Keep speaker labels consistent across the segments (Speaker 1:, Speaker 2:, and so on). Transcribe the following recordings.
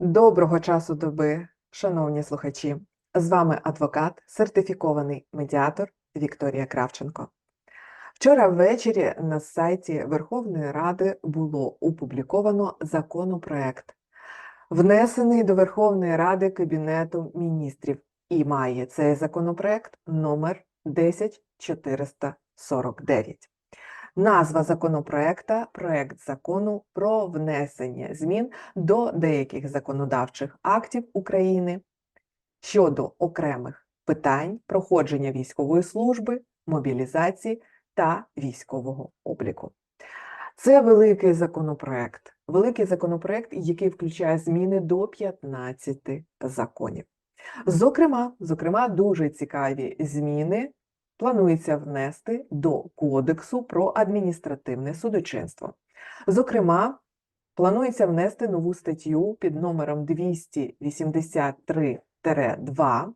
Speaker 1: Доброго часу доби, шановні слухачі! З вами адвокат, сертифікований медіатор Вікторія Кравченко. Вчора ввечері на сайті Верховної Ради було опубліковано законопроект, внесений до Верховної Ради Кабінету міністрів, і має цей законопроект номер 10449. Назва законопроекта проект закону про внесення змін до деяких законодавчих актів України щодо окремих питань проходження військової служби, мобілізації та військового обліку. Це великий законопроект, великий законопроект, який включає зміни до 15 законів. Зокрема, зокрема, дуже цікаві зміни планується внести до Кодексу про адміністративне судочинство. Зокрема, планується внести нову статтю під номером 283-2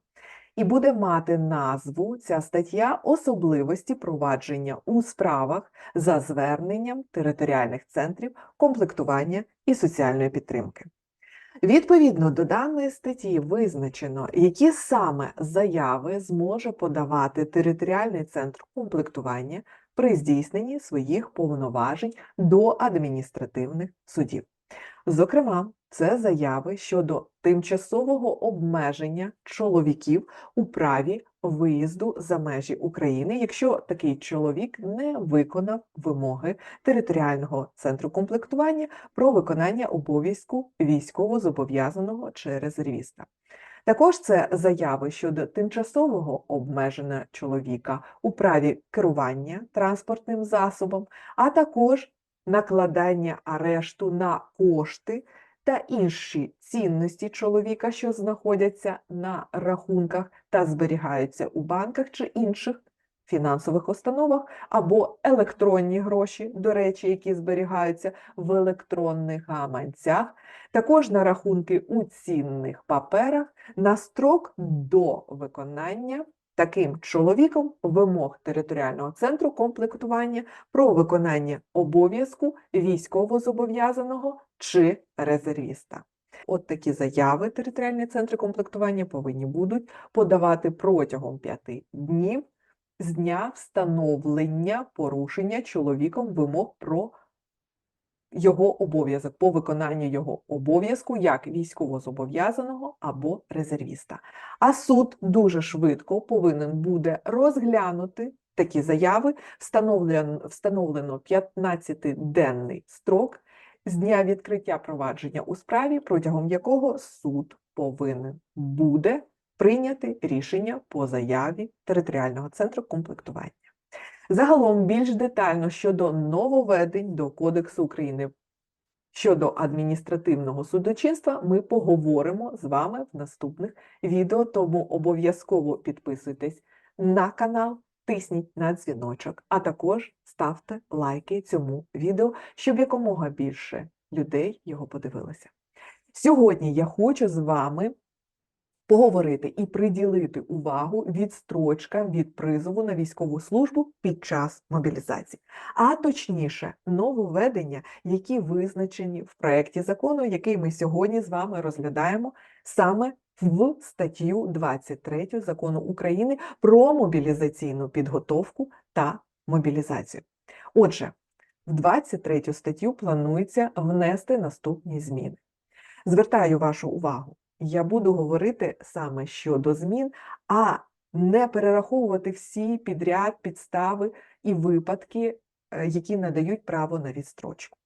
Speaker 1: і буде мати назву ця стаття особливості провадження у справах за зверненням територіальних центрів комплектування і соціальної підтримки. Відповідно до даної статті визначено, які саме заяви зможе подавати територіальний центр комплектування при здійсненні своїх повноважень до адміністративних судів. Зокрема, це заяви щодо тимчасового обмеження чоловіків у праві виїзду за межі України, якщо такий чоловік не виконав вимоги територіального центру комплектування про виконання обов'язку військовозобов'язаного чи резервіста. Також це заяви щодо тимчасового обмеження чоловіка у праві керування транспортним засобом, а також накладання арешту на кошти та інші цінності чоловіка, що знаходяться на рахунках та зберігаються у банках чи інших фінансових установах, або електронні гроші, до речі, які зберігаються в електронних гаманцях, також на рахунки у цінних паперах на строк до виконання таким чоловіком вимог територіального центру комплектування про виконання обов'язку військовозобов'язаного чи резервіста. От такі заяви територіальні центри комплектування повинні будуть подавати протягом п'яти днів з дня встановлення порушення чоловіком вимог про його обов'язок по виконанню його обов'язку як військовозобов'язаного або резервіста. А суд дуже швидко повинен буде розглянути такі заяви, встановлено, встановлено 15-денний строк з дня відкриття провадження у справі, протягом якого суд повинен буде прийняти рішення по заяві територіального центру комплектування. Загалом більш детально щодо нововведень до Кодексу України щодо адміністративного судочинства ми поговоримо з вами в наступних відео, тому обов'язково підписуйтесь на канал, тисніть на дзвіночок, а також ставте лайки цьому відео, щоб якомога більше людей його подивилося. Сьогодні я хочу з вами поговорити і приділити увагу відстрочкам від призову на військову службу під час мобілізації, а точніше, нововведення, які визначені в проєкті закону, який ми сьогодні з вами розглядаємо саме в статтю 23 закону України про мобілізаційну підготовку та мобілізацію. Отже, в 23 статтю планується внести наступні зміни. Звертаю вашу увагу я буду говорити саме щодо змін, а не перераховувати всі підряд підстави і випадки, е, які надають право на відстрочку.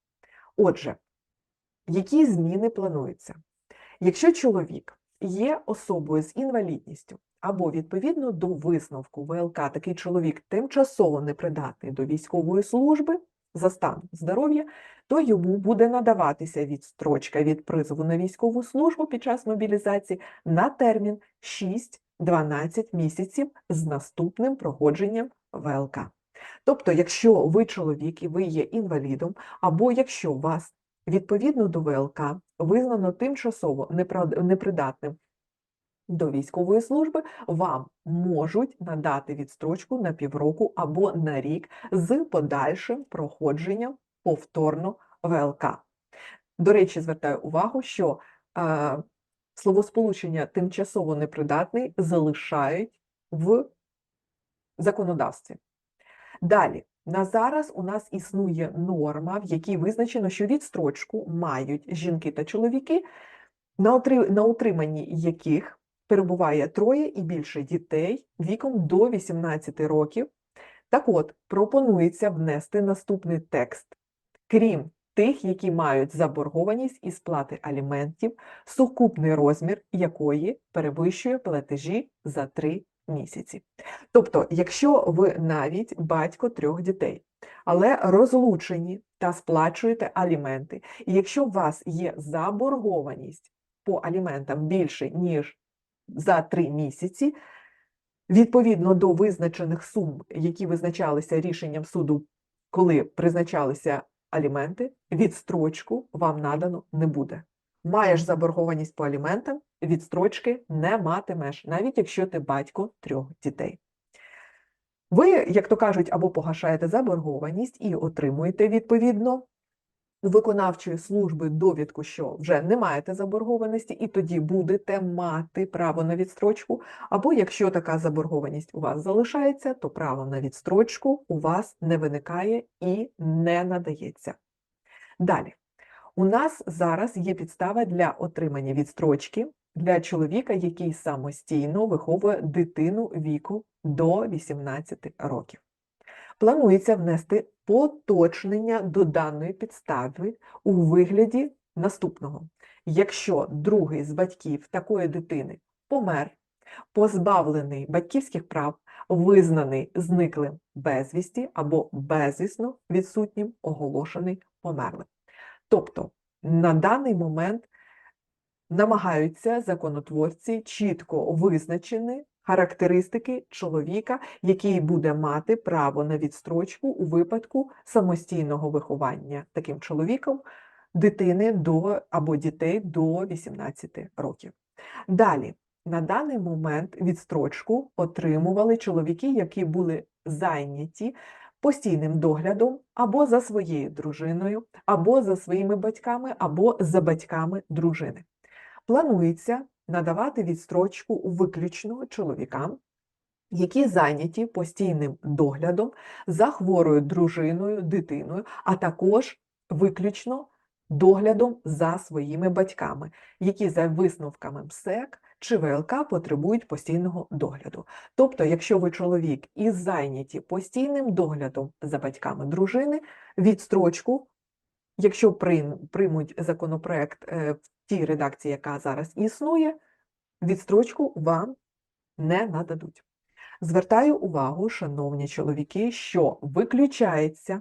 Speaker 1: Отже, які зміни плануються? Якщо чоловік є особою з інвалідністю, або відповідно до висновку ВЛК такий чоловік тимчасово непридатний до військової служби за станом здоров'я, то йому буде надаватися відстрочка від призову на військову службу під час мобілізації на термін 6-12 місяців з наступним проходженням ВЛК. Тобто, якщо ви чоловік і ви є інвалідом, або якщо вас відповідно до ВЛК визнано тимчасово непридатним до військової служби, вам можуть надати відстрочку на півроку або на рік з подальшим проходженням повторно ВЛК. До речі, звертаю увагу, що е, словосполучення тимчасово непридатний залишають в законодавстві. Далі, на зараз у нас існує норма, в якій визначено, що відстрочку мають жінки та чоловіки, на, утриманні яких перебуває троє і більше дітей віком до 18 років. Так от, пропонується внести наступний текст. Крім тих, які мають заборгованість із сплати аліментів, сукупний розмір якої перевищує платежі за 3 місяці. Тобто, якщо ви навіть батько трьох дітей, але розлучені та сплачуєте аліменти, і якщо у вас є заборгованість по аліментам більше, ніж за 3 місяці, відповідно до визначених сум, які визначалися рішенням суду, коли призначалися аліменти, відстрочку вам надано не буде. Маєш заборгованість по аліментам, відстрочки не матимеш, навіть якщо ти батько трьох дітей. Ви, як то кажуть, або погашаєте заборгованість і отримуєте відповідно виконавчої служби довідку, що вже не маєте заборгованості, і тоді будете мати право на відстрочку. Або якщо така заборгованість у вас залишається, то право на відстрочку у вас не виникає і не надається. Далі. У нас зараз є підстава для отримання відстрочки для чоловіка, який самостійно виховує дитину віку до 18 років. Планується внести поточнення до даної підстави у вигляді наступного. Якщо другий з батьків такої дитини помер, позбавлений батьківських прав, визнаний зниклим безвісті або безвісно відсутнім оголошений померлим. Тобто на даний момент намагаються законотворці чітко визначені характеристики чоловіка, який буде мати право на відстрочку у випадку самостійного виховання таким чоловіком дитини до або дітей до 18 років. Далі, на даний момент відстрочку отримували чоловіки, які були зайняті постійним доглядом або за своєю дружиною, або за своїми батьками, або за батьками дружини. Планується надавати відстрочку виключно чоловікам, які зайняті постійним доглядом за хворою дружиною, дитиною, а також виключно доглядом за своїми батьками, які за висновками МСЕК чи ВЛК потребують постійного догляду. Тобто, якщо ви чоловік і зайняті постійним доглядом за батьками дружини, відстрочку, якщо приймуть законопроект е, в тій редакції, яка зараз існує, відстрочку вам не нададуть. Звертаю увагу, шановні чоловіки, що виключається,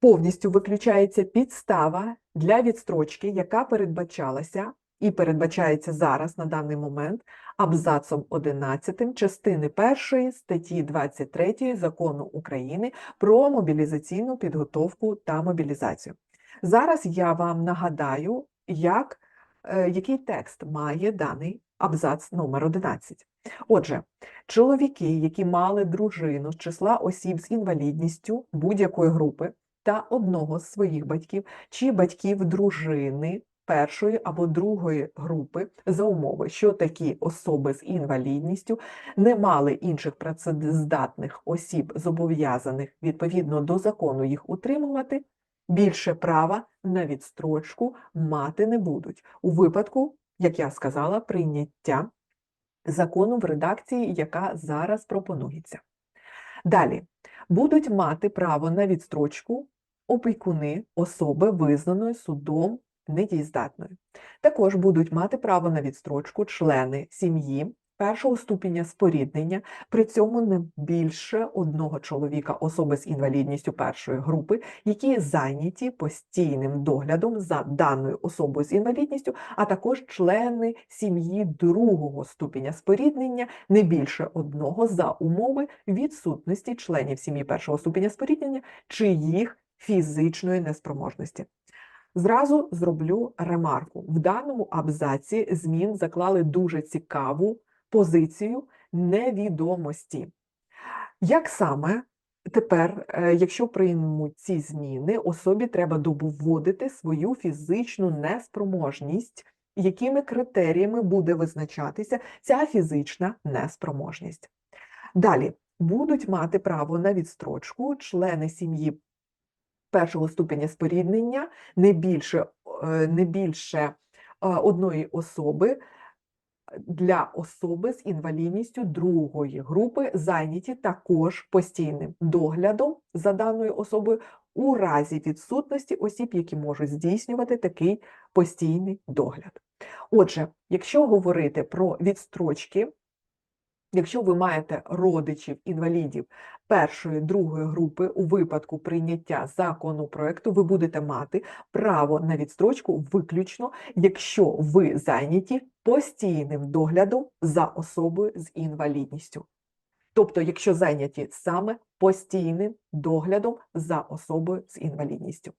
Speaker 1: повністю виключається підстава для відстрочки, яка передбачалася і передбачається зараз на даний момент абзацом 11 частини 1 статті 23 Закону України про мобілізаційну підготовку та мобілізацію. Зараз я вам нагадаю, як, е, який текст має даний абзац номер 11. Отже, чоловіки, які мали дружину з числа осіб з інвалідністю будь-якої групи та одного з своїх батьків чи батьків дружини першої або другої групи за умови, що такі особи з інвалідністю не мали інших працездатних осіб, зобов'язаних відповідно до закону їх утримувати, більше права на відстрочку мати не будуть у випадку, як я сказала, прийняття закону в редакції, яка зараз пропонується. Далі будуть мати право на відстрочку опікуни особи, визнаної судом недієздатною. Також будуть мати право на відстрочку члени сім'ї першого ступеня споріднення, при цьому не більше одного чоловіка особи з інвалідністю першої групи, які зайняті постійним доглядом за даною особою з інвалідністю, а також члени сім'ї другого ступеня споріднення не більше одного за умови відсутності членів сім'ї першого ступеня споріднення чи їх фізичної неспроможності. Зразу зроблю ремарку. В даному абзаці змін заклали дуже цікаву позицію невідомості. Як саме Тепер, е, якщо приймуть ці зміни, особі треба доводити свою фізичну неспроможність, якими критеріями буде визначатися ця фізична неспроможність. Далі будуть мати право на відстрочку члени сім'ї першого ступеня споріднення не більше, е, не більше е, одної особи для особи з інвалідністю другої групи, зайняті також постійним доглядом за даною особою у разі відсутності осіб, які можуть здійснювати такий постійний догляд. Отже, якщо говорити про відстрочки, якщо ви маєте родичів інвалідів першої, другої групи у випадку прийняття законопроекту, ви будете мати право на відстрочку виключно, якщо ви зайняті постійним доглядом за особою з інвалідністю. Тобто, якщо зайняті саме постійним доглядом за особою з інвалідністю.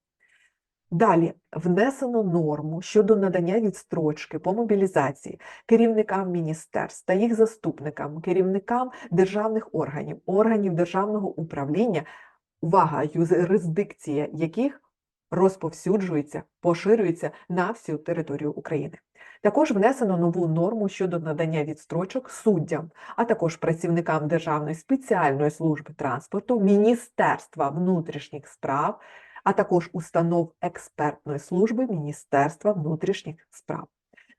Speaker 1: Далі внесено норму щодо надання відстрочки по мобілізації керівникам міністерств та їх заступникам, керівникам державних органів, органів державного управління, увага, юрисдикція яких розповсюджується, поширюється на всю територію України. Також внесено нову норму щодо надання відстрочок суддям, а також працівникам Державної спеціальної служби транспорту, Міністерства внутрішніх справ, а також установ експертної служби Міністерства внутрішніх справ.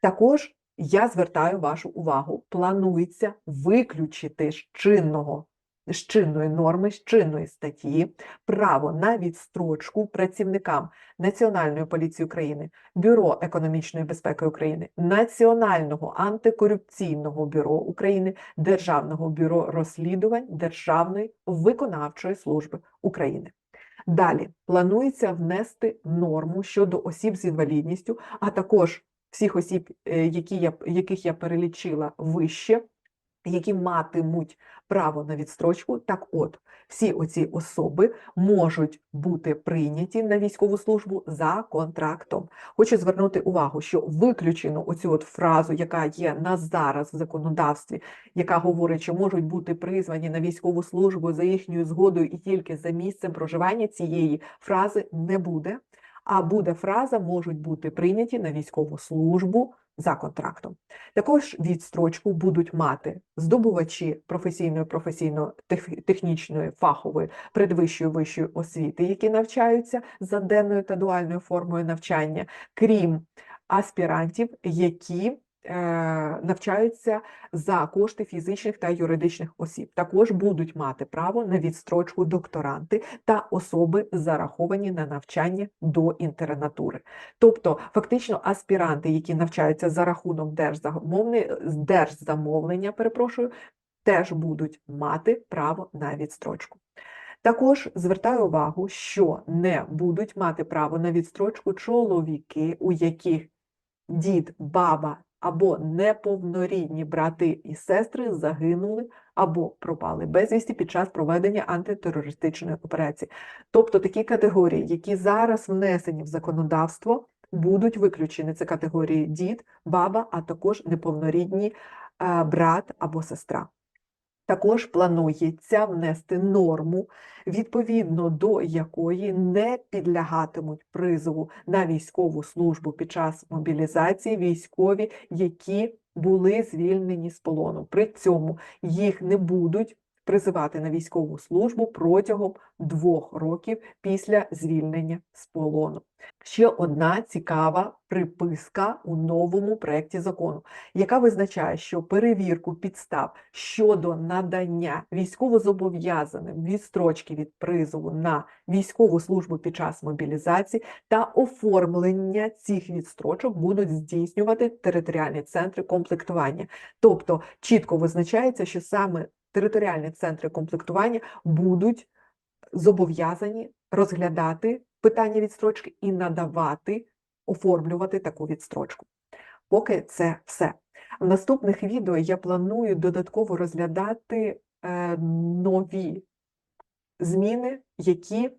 Speaker 1: Також я звертаю вашу увагу, планується виключити з чинного з чинної норми, з чинної статті право на відстрочку працівникам Національної поліції України, Бюро економічної безпеки України, Національного антикорупційного бюро України, Державного бюро розслідувань Державної виконавчої служби України. Далі. Планується внести норму щодо осіб з інвалідністю, а також всіх осіб, е, які я, яких я перелічила вище, які матимуть право на відстрочку. Так от, всі оці особи можуть бути прийняті на військову службу за контрактом. Хочу звернути увагу, що виключено оцю от фразу, яка є на зараз в законодавстві, яка говорить, що можуть бути призвані на військову службу за їхньою згодою і тільки за місцем проживання цієї фрази не буде. А буде фраза можуть бути прийняті на військову службу за контрактом. Також відстрочку будуть мати здобувачі професійної, професійно-технічної, фахової, предвищої вищої освіти, які навчаються за денною та дуальною формою навчання, крім аспірантів, які навчаються за кошти фізичних та юридичних осіб. Також будуть мати право на відстрочку докторанти та особи, зараховані на навчання до інтернатури. Тобто, фактично, аспіранти, які навчаються за рахунок держзамовлення, перепрошую, теж будуть мати право на відстрочку. Також звертаю увагу, що не будуть мати право на відстрочку чоловіки, у яких дід, баба або неповнорідні брати і сестри загинули або пропали безвісті під час проведення антитерористичної операції. Тобто такі категорії, які зараз внесені в законодавство, будуть виключені. Це категорії дід, баба, а також неповнорідні брат або сестра. Також планується внести норму, відповідно до якої не підлягатимуть призову на військову службу під час мобілізації військові, які були звільнені з полону. При цьому їх не будуть призивати на військову службу протягом двох років після звільнення з полону. Ще одна цікава приписка у новому проєкті закону, яка визначає, що перевірку підстав щодо надання військовозобов'язаним відстрочки від призову на військову службу під час мобілізації та оформлення цих відстрочок будуть здійснювати територіальні центри комплектування. Тобто чітко визначається, що саме територіальні центри комплектування будуть зобов'язані розглядати питання відстрочки і надавати, оформлювати таку відстрочку. Поки це все. В наступних відео я планую додатково розглядати е, нові зміни, які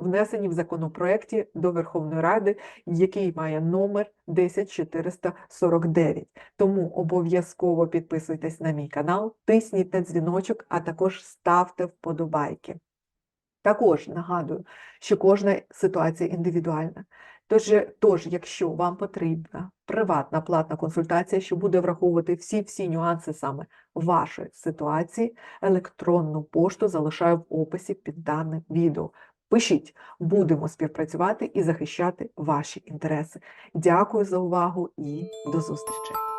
Speaker 1: внесені в законопроекті до Верховної Ради, який має номер 10449. Тому обов'язково підписуйтесь на мій канал, тисніть на дзвіночок, а також ставте вподобайки. Також нагадую, що кожна ситуація індивідуальна. Тож, тож, якщо вам потрібна приватна платна консультація, що буде враховувати всі-всі нюанси саме вашої ситуації, електронну пошту залишаю в описі під даним відео. Пишіть, будемо співпрацювати і захищати ваші інтереси. Дякую за увагу і до зустрічі!